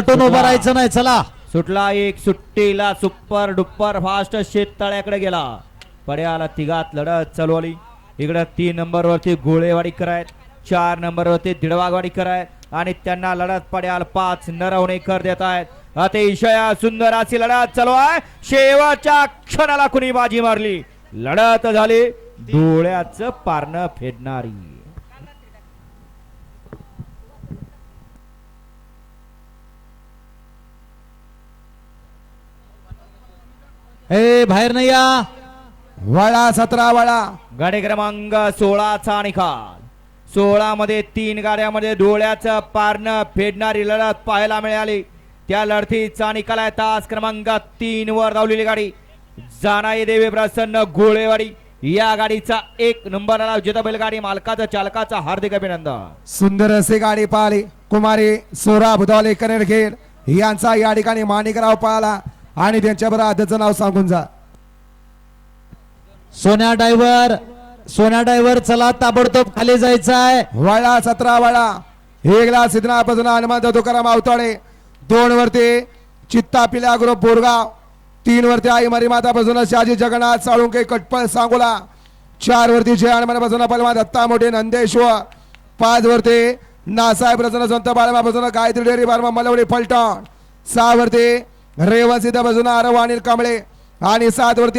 तटून उभं राहायचं नाही चला. सुटला एक सुट्टीला सुपर डुप्पर फास्ट शेततळ्याकडे गेला. पड्याला तिघात लढत चालवली. इकडं तीन नंबर वरती गोळेवाडी करायत चार नंबर वरती दिडवागवाडी करायत आणि त्यांना लढत पड्याल पाच नरवणेकर देत आहेत अतिशय सुंदर अशी लढत चालू आहे. शेवटच्या क्षणाला कुणी बाजी मारली? लढत झाली. डोळ्याचं पारणं फेडणारी. ए बाहेर नाही या. वळा सतरा वळा. गाडी क्रमांक सोळाचा निकाल सोळा मध्ये तीन गाड्यामध्ये डोळ्याचं पारणं फेडणारी लढत पाहायला मिळाली. त्या लढतीचा निकाल आहे तास क्रमांक तीन वर धावलेली गाडी. जानाई देवी प्रसन्न गोळेवाडी या गाडीचा एक नंबर आला जिथं बैलगाडी मालकाचा चालकाचा हार्दिक अभिनंदन. सुंदर असे गाडी पाहिली. कुमारी सोरा बुधवाले कनेरखेड. यांचा या ठिकाणी माणिकराव पाहिला आणि त्यांच्याबरोबर आदचं नाव सांगून जा. सोन्या ड्रायव्हर सोन्या ड्रायव्हर चला ताबडतोब खाली जायचं आहे वळा सतरा वळा. एकला सिद्धनापासून हनुमंत तुकाराम आवताडे दोन वरती चित्ता पिल्या ग्रुप बोरगाव तीन वरती आई मरी मातापासून शहाजी जगन्नाथ साळुंके कटपळ सांगोला. चार वरती जय हनुमानापासून पलमा दत्ता मोठे नंदेश्वर. पाच वरती नासाहेब प्रसन्न संत बाळमापासून गायत्री डेअरी बारमा मलवडी फलटण. सहा वरती रेवण सिद्धापासून आरव अनिल कांबळे आणि सात वरती